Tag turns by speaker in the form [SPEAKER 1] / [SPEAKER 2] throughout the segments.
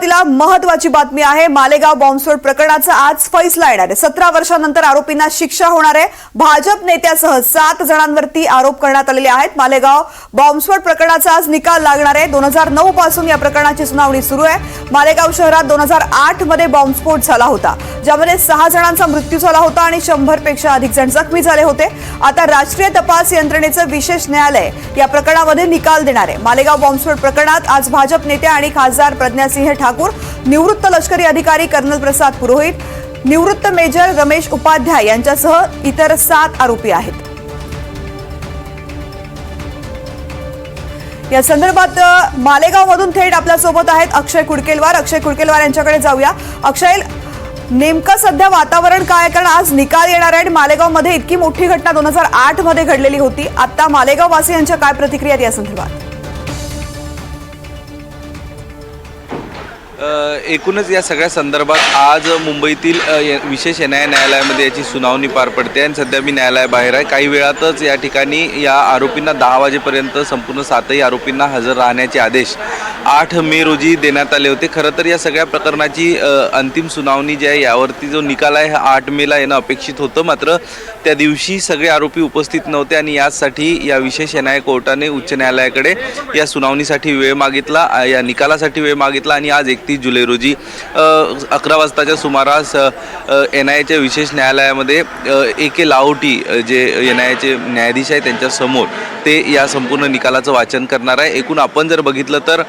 [SPEAKER 1] सुरुवातीला महत्वाची बातमी आहे. मालेगाव बॉम्बस्फोट प्रकरणाचा आज फैसला येणार आहे. सतरा वर्षानंतर आरोपींना शिक्षा होणार आहे. भाजप नेत्यासह सात जणांवरती आरोप करण्यात आलेले आहेत. मालेगाव बॉम्बस्फोट प्रकरणाचा आज निकाल लागणार आहे. दोन हजार नऊ पासून या प्रकरणाची सुनावणी सुरू आहे. मालेगाव शहरात दोन हजार आठमध्ये बॉम्बस्फोट झाला होता. ज्यामध्ये सहा जणांचा मृत्यू झाला होता आणि शंभरपेक्षा अधिक जण जखमी झाले होते. आता राष्ट्रीय तपास यंत्रणेचं विशेष न्यायालय या प्रकरणामध्ये निकाल देणार आहे. मालेगाव बॉम्बस्फोट प्रकरणात आज भाजप नेते आणि खासदार प्रज्ञासिंह ठाकूर निवृत्त लष्करी अधिकारी कर्नल प्रसाद पुरोहित निवृत्त मेजर रमेश उपाध्याय यांच्यासह इतर सात आरोपी आहेत. या संदर्भात मालेगाव मधून थेट आपल्यासोबत आहेत अक्षय कुडकेलवार. अक्षय कुडकेलवार यांच्याकडे जाऊया. अक्षय नेमकं सध्या वातावरण काय कारण आज निकाल येणार आहे आणि मालेगावमध्ये इतकी मोठी घटना दोन हजार आठमध्ये घडलेली होती. आता मालेगाव वासियांच्या काय प्रतिक्रिया या संदर्भात?
[SPEAKER 2] एकूणच या सगळ्या संदर्भात आज मुंबईतील विशेष एन विशेष न्याय न्यायालयामध्ये याची सुनावणी पार पडते आणि सध्या मी न्यायालयाबाहेर आहे. काही वेळातच या ठिकाणी या आरोपींना दहा वाजेपर्यंत संपूर्ण सातही आरोपींना हजर राहण्याचे आदेश आठ मे रोजी देण्यात आले होते. खरं तर या सगळ्या प्रकरणाची अंतिम सुनावणी जी आहे यावरती जो निकाल आहे हा आठ मेला येणं अपेक्षित होतं. मात्र त्या दिवशी सगळे आरोपी उपस्थित नव्हते आणि यासाठी या विशेष न्याय कोर्टाने उच्च न्यायालयाकडे या सुनावणीसाठी वेळ मागितला या निकालासाठी वेळ मागितला आणि आज एकतीस जुलै रोजी अकरा वाजताच्या सुमारास एन आय एच्या विशेष न्यायालयामध्ये ए के लाहोटी जे एन आय एचे न्यायाधीश आहे त्यांच्यासमोर ते या संपूर्ण निकालाचं वाचन करणार आहे. एकूण आपण जर बघितलं तर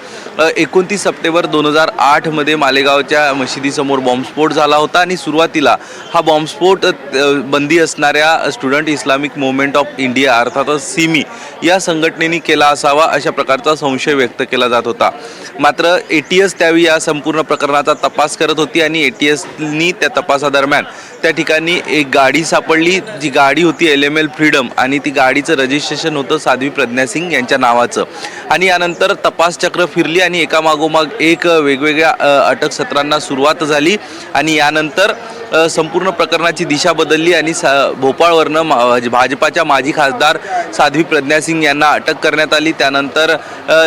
[SPEAKER 2] एकोणतीस सप्टेंबर दोन हजार आठमध्ये मालेगावच्या मशिदीसमोर बॉम्बस्फोट झाला होता आणि सुरुवातीला हा बॉम्बस्फोट बंदी असणाऱ्या student Islamic movement of India अर्थातच सिमी या संघटनेने केला असावा अशा प्रकारचा संशय व्यक्त केला जात होता. मात्र ए टी एस त्यावेळी या संपूर्ण प्रकरणाचा तपास करत होती आणि ए टी एसनी त्या तपासादरम्यान त्या ठिकाणी एक गाडी सापडली. जी गाडी होती एल एम एल फ्रीडम आणि ती गाडीचं रजिस्ट्रेशन होतं साध्वी प्रज्ञा सिंग यांच्या नावाचं. आणि यानंतर तपास चक्र फिरली आणि एकामागोमाग एक वेगवेगळ्या अटक सत्रांना सुरुवात झाली. आणि यानंतर संपूर्ण प्रकरणाची दिशा बदलली आणि सा भोपाळवरनं मा भाजपाच्या माजी खासदार साध्वी प्रज्ञा सिंग यांना अटक करण्यात आली. त्यानंतर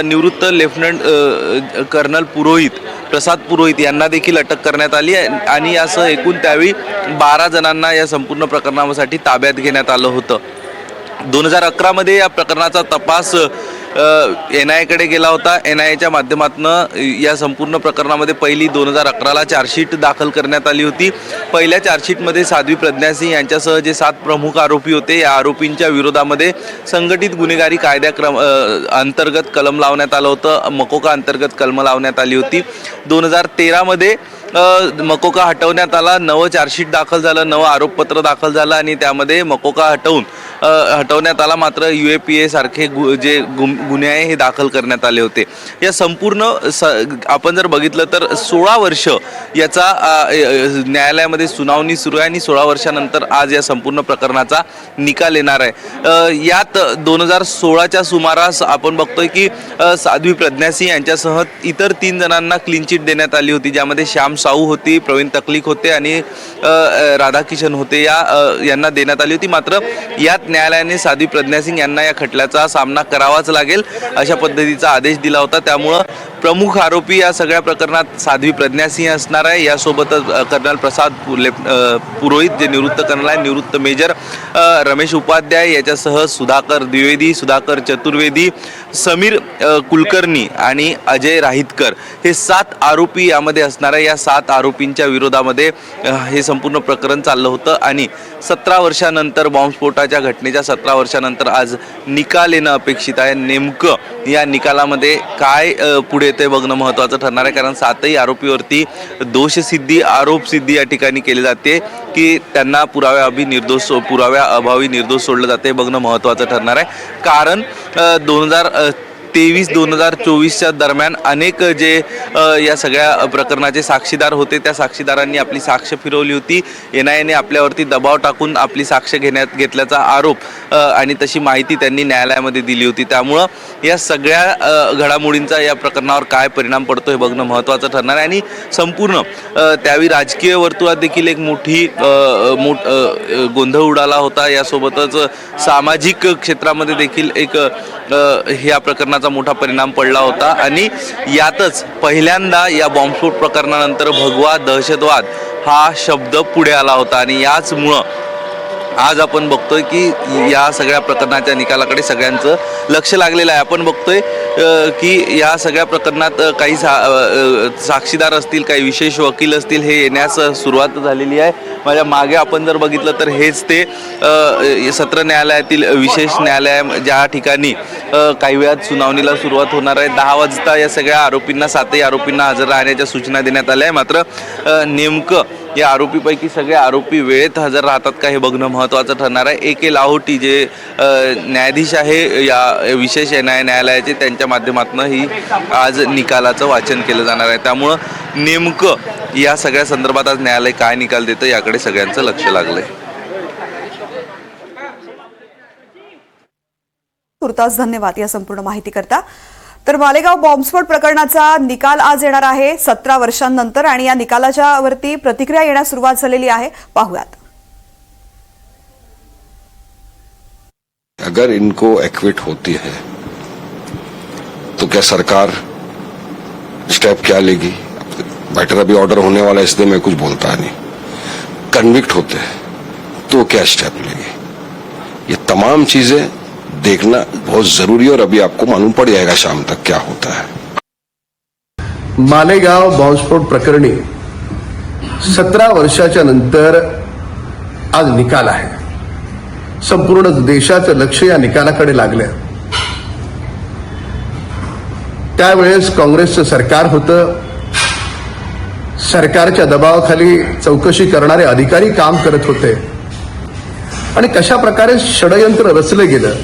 [SPEAKER 2] निवृत्त लेफ्टनंट कर्नल पुरोहित प्रसाद पुरोहित यांना देखील अटक करण्यात आली. आणि असं एकूण त्यावेळी बारा जणांना या संपूर्ण प्रकरणासाठी ताब्यात घेण्यात आलं होतं. दोन हजार अकरामध्ये या प्रकरणाचा तपास एन आय एकडे गेला होता. एन आय एच्या माध्यमातून या संपूर्ण प्रकरणामध्ये पहिली दोन हजार अकराला चार्जशीट दाखल करण्यात आली होती. पहिल्या चार्जशीटमध्ये साध्वी प्रज्ञासिंग यांच्यासह जे सात प्रमुख आरोपी होते या आरोपींच्या विरोधामध्ये संघटित गुन्हेगारी कायद्याक्रम अंतर्गत कलम लावण्यात आलं होतं. मकोका अंतर्गत कलम लावण्यात आली होती. दोन हजार तेरामध्ये मकोका हटवण्यात आला. नवं चार्जशीट दाखल झालं नवं आरोपपत्र दाखल झालं आणि त्यामध्ये मकोका हटवून हटवण्यात आला. मात्र यू ए पी ए सारखे गु जे गुम गुन्हे आहे हे दाखल करण्यात आले होते. या संपूर्ण स आपण जर बघितलं तर सोळा वर्ष याचा न्यायालयामध्ये सुनावणी सुरू आहे आणि सोळा वर्षानंतर आज या संपूर्ण प्रकरणाचा निकाल येणार आहे. यात दोन हजार सोळाच्या सुमारास आपण बघतोय की साध्वी प्रज्ञासिंह यांच्यासह इतर तीन जणांना क्लीन चिट देण्यात आली होती ज्यामध्ये श्याम साऊ होती प्रवीण तकलीक होते आणि राधाकिशन होते या यांना देण्यात आली होती. मात्र यात न्यायालयाने साध्वी प्रज्ञासिंग यांना या खटल्याचा सामना करावाच लागेल अशा पद्धतीचा आदेश दिला होता. त्यामुळं प्रमुख आरोपी या सगळ्या प्रकरणात साध्वी प्रज्ञासिंह असणार आहे. यासोबतच कर्नल प्रसाद पुरोहित जे निवृत्त कर्नल आहे निवृत्त मेजर रमेश उपाध्याय याच्यासह सुधाकर द्विवेदी सुधाकर चतुर्वेदी समीर कुलकर्णी आणि अजय राहितकर हे सात आरोपी यामध्ये असणार आहे. या सात आरोपींच्या विरोधामध्ये हे संपूर्ण प्रकरण चाललं होतं आणि सतरा वर्षानंतर बॉम्बस्फोटाच्या घटनेच्या सतरा वर्षानंतर आज निकाल येणं अपेक्षित आहे. नेमकं या निकालामध्ये काय पुढे ते बघणं महत्त्वाचं ठरणार आहे. कारण सातही आरोपीवरती दोषसिद्धी आरोपसिद्धी या ठिकाणी केली जाते की त्यांना पुराव्याअभावी निर्दोष पुराव्या अभावी निर्दोष सोडलं जाते बघणं महत्त्वाचं ठरणार आहे. कारण दोन हजार तेवीस दोन हजार चोवीसच्या दरम्यान अनेक जे या सगळ्या प्रकरणाचे साक्षीदार होते त्या साक्षीदारांनी आपली साक्ष फिरवली होती. एन आय एने आपल्यावरती दबाव टाकून आपली साक्ष घेण्यात घेतल्याचा आरोप आणि तशी माहिती त्यांनी न्यायालयामध्ये दिली होती. त्यामुळं या सगळ्या घडामोडींचा या प्रकरणावर काय परिणाम पडतो हे बघणं महत्त्वाचं ठरणार आहे. आणि संपूर्ण त्यावेळी राजकीय वर्तुळात देखील एक मोठी मोठ गोंधळ उडाला होता. यासोबतच सामाजिक क्षेत्रामध्ये देखील एक ह्या प्रकरणाचा प्रशासनाचा मोठा परिणाम पडला होता. आणि यातच पहिल्यांदा या बॉम्बस्फोट प्रकरणानंतर भगवा दहशतवाद हा शब्द पुढे आला होता. आणि याचमुळं आज आपण बघतोय की या सगळ्या प्रकरणाच्या निकालाकडे सगळ्यांचं लक्ष लागलेलं आहे. आपण बघतोय की या सगळ्या प्रकरणात काही सा साक्षीदार असतील काही विशेष वकील असतील हे येण्यास सुरुवात झालेली आहे. माझ्या मागे आपण जर बघितलं तर हेच ते सत्र न्यायालयातील विशेष न्यायालय ज्या ठिकाणी काही वेळात सुनावणीला सुरुवात होणार आहे. दहा वाजता या सगळ्या आरोपींना सातही आरोपींना हजर राहण्याच्या सूचना देण्यात आल्या आहे. मात्र नेमकं या आरोपीपैकी सगळे आरोपी वेळेत हजर राहतात का हे बघणं महत्त्वाचं ठरणार आहे. ए के लाहोटी जे न्यायाधीश आहे या विशेष न्याय न्यायालयाचे त्यांच्या माध्यमातून ही आज निकालाचं वाचन केलं जाणार आहे. त्यामुळं नेमकं या सगळ्या संदर्भात आज न्यायालय काय निकाल देतं याकडे सगळ्यांचं लक्ष लागलंय.
[SPEAKER 1] तुर्तास धन्यवाद या संपूर्ण माहिती करता तर मालेगाव बॉम्बस्फोट प्रकरणाचा निकाल आज येणार आहे सतरा वर्षांनंतर आणि या निकालाच्या वरती प्रतिक्रिया येण्यास सुरुवात झालेली आहे. पाहूयात.
[SPEAKER 3] अगर इनको एक्विट होती है तो क्या सरकार स्टेप क्या लेगी? बेटर अभी ऑर्डर होने वाला है इसलिए मैं कुछ बोलता नहीं। कन्विक्ट होते हैं तो क्या स्टेप लेगी? ये तमाम चीजें देखना बहुत जरूरी है और अभी आपको मालूम पड़ जाएगा शाम तक क्या होता है।
[SPEAKER 4] मालेगाव बॉम्बस्फोट प्रकरणी सतरा वर्षाच्या नंतर आज निकाल आहे. संपूर्ण देशाचं लक्ष या निकालाकडे लागलं त्यावेळेस काँग्रेसचं सरकार होतं. सरकारच्या दबावाखाली चौकशी करणारे अधिकारी काम करत होते. आणि कशा प्रकारे षडयंत्र रचलं गेलं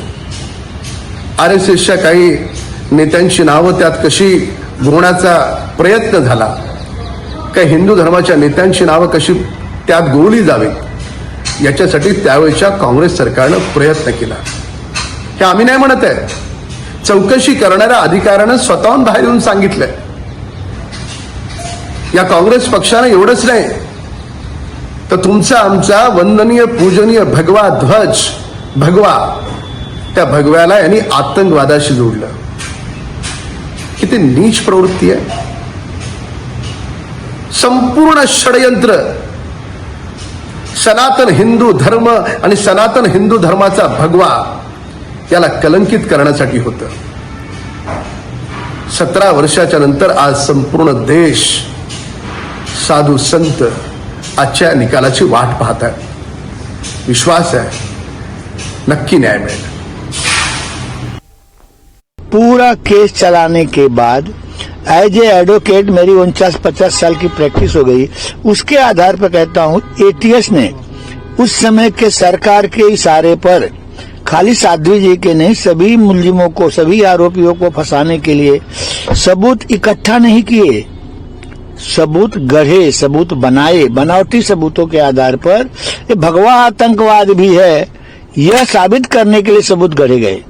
[SPEAKER 4] आर एस एसच्या काही नेत्यांची नावं त्यात कशी घोळण्याचा प्रयत्न झाला काही हिंदू धर्माच्या नेत्यांची नावं कशी त्यात गोवली जावीत याच्यासाठी त्यावेळच्या काँग्रेस सरकारनं प्रयत्न केला. हे आम्ही नाही म्हणत आहे. चौकशी करणाऱ्या अधिकाऱ्यानं स्वतःहून बाहेर येऊन सांगितलंय. या काँग्रेस पक्षानं एवढंच नाही. तर तुमचा आमचा वंदनीय पूजनीय भगवा ध्वज भगवा त्या भगव्याला यांनी आतंकवादाशी जोडलं. किती नीच प्रवृत्ती आहे. संपूर्ण षडयंत्र सनातन हिंदू धर्म आणि सनातन हिंदू धर्माचा भगवा याला कलंकित करण्यासाठी होतं. सतरा वर्षाच्या नंतर आज संपूर्ण देश साधू संत आजच्या निकालाची वाट पाहत आहे. विश्वास आहे. नक्की न्याय मिळेल.
[SPEAKER 5] पूरा केस चलाने के बाद एज ए एडवोकेट मेरी उनचास पचास साल की प्रैक्टिस हो गई। उसके आधार पर कहता हूँ एटीएस ने उस समय के सरकार के इशारे पर खाली साध्वी जी के नहीं, सभी मुलजिमों को, सभी आरोपियों को फंसाने के लिए सबूत इकट्ठा नहीं किए। सबूत गढ़े, सबूत बनाए। बनावटी सबूतों के आधार पर भगवा आतंकवाद भी है, यह साबित करने के लिए सबूत गढ़े गए।